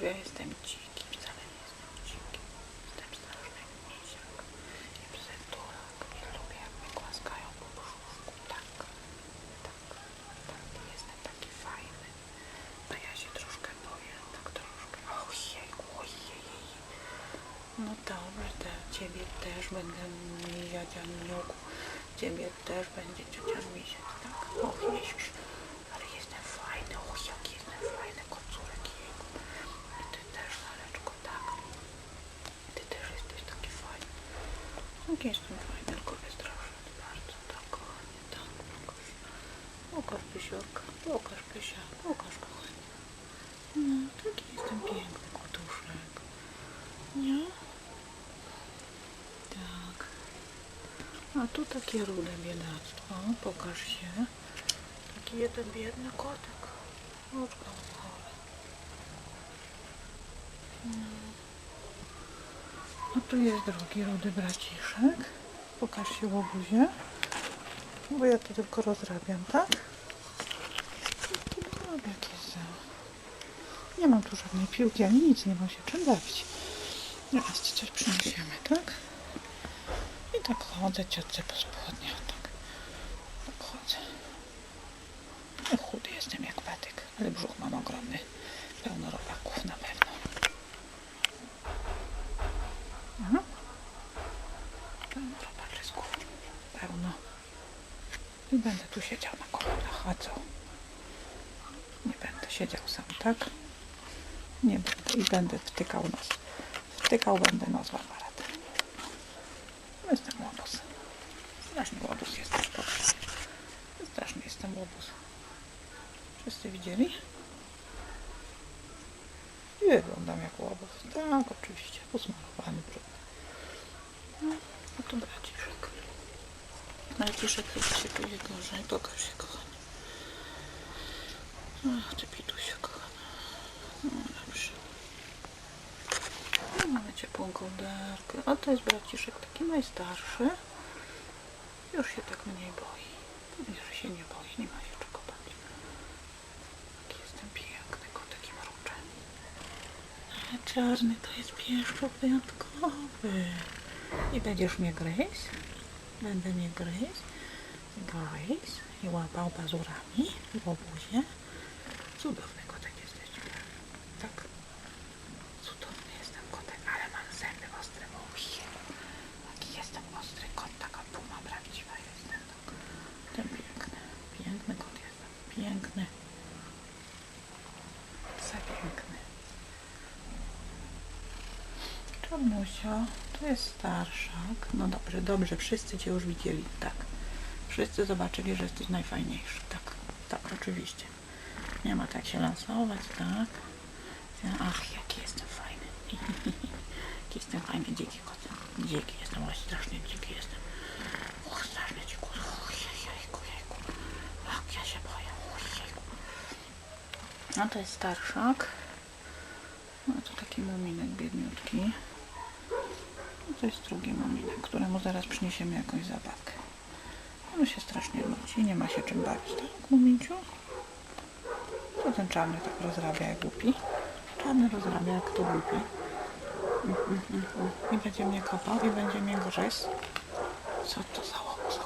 ja jestem dziki, wcale nie jestem dziki. Jestem straszny misiak i bzydulak i lubię jak mnie głaskają po brzuszku. Tak, tak, tak. Jestem taki fajny. A ja się troszkę boję, tak troszkę. Ojejku, ojej. No dobrze, te, ciebie też będę mijać, Aniuku. Ciebie też będzie ciocia misiać, tak? Och, jezus, ale jestem fajny, och, jaki jestem fajny, kocurek, jejku. I ty też, Laleczko, tak? Ty też jesteś taki fajny. Tak, jestem fajny, tylko wystraszony bardzo, tak, kochanie, tak, pokaż. Pokaż, Pysiorka, pokaż, Pysia, pokaż, kochanie. No, taki jestem piękny, kotuszek. Nie? Tak. A tu takie rude biedactwo. Pokaż się. Taki jeden biedny kotek. Oczko małe. No. A tu jest drugi rudy braciszek. Pokaż się łobuzie. Bo ja to tylko rozrabiam, tak? Robię jakieś za... Nie mam tu żadnej piłki, ani nic, nie mam się czym bawić. Teraz ci coś przyniesiemy, tak? I tak chodzę ciotce po spodniach, tak. Tak chodzę. No, chudy jestem jak patyk, ale brzuch mam ogromny. Pełno robaków na pewno. Aha. Pełno robaczysków. Pełno. I będę tu siedział na kolanach, a co? Nie będę siedział sam, tak? Nie będę i będę wtykał nos. Wtykał będę nos w aparat. Jestem łobuz. Straszny łobuz jestem. Straszny jestem łobuz. Wszyscy widzieli? I wyglądam jak łobuz. Tak, oczywiście. Posmarowany brzuch. No, a tu braciszek. Braciszek chyba się czuje gorzej. Pokaż się, kochanie. Ach, ty pitusiu, kochana. No dobrze. No, mamy ciepłą kołderkę. A to jest braciszek taki najstarszy. Już się tak mniej boi. Że się nie boi, nie ma się czego bać. Jaki jestem piękny, kotek i mruczę. Ale czarny to jest pieszczot wyjątkowy. I będziesz mnie gryźć? Będę mnie gryźć? Gryźć i łapał pazurami w obuzie. Cudowny kotek jesteś. Tak? Cudowny jestem kotek, ale mam zęby ostre. Ojej, jaki jestem ostry kot, taka puma prawdziwa jestem. Tak. Ten piękny, piękny kot jestem. Piękny. Czarnusia, to jest starszak. No dobrze, dobrze, wszyscy Cię już widzieli, tak. Wszyscy zobaczyli, że jesteś najfajniejszy, tak. Tak, oczywiście. Nie ma tak się lansować, tak. Ach, jaki jestem fajny. Jaki jestem fajny, dziki kot. Dziki jestem, oj, strasznie dziki jestem. Och, strasznie dziki. Och, jejku, jejku. Jak ja się boję. Och, jejku. No to jest starszak. No to taki muminek biedniutki. To jest drugi muminek, któremu zaraz przyniesiemy jakąś zabawkę. On się strasznie nudzi, nie ma się czym bawić, tak, muminciu? To ten czarny tak rozrabia jak głupi. Czarny rozrabia jak to głupi. Mm, mm, mm. I będzie mnie kopał i będzie mnie gryzł. Co to za łobuz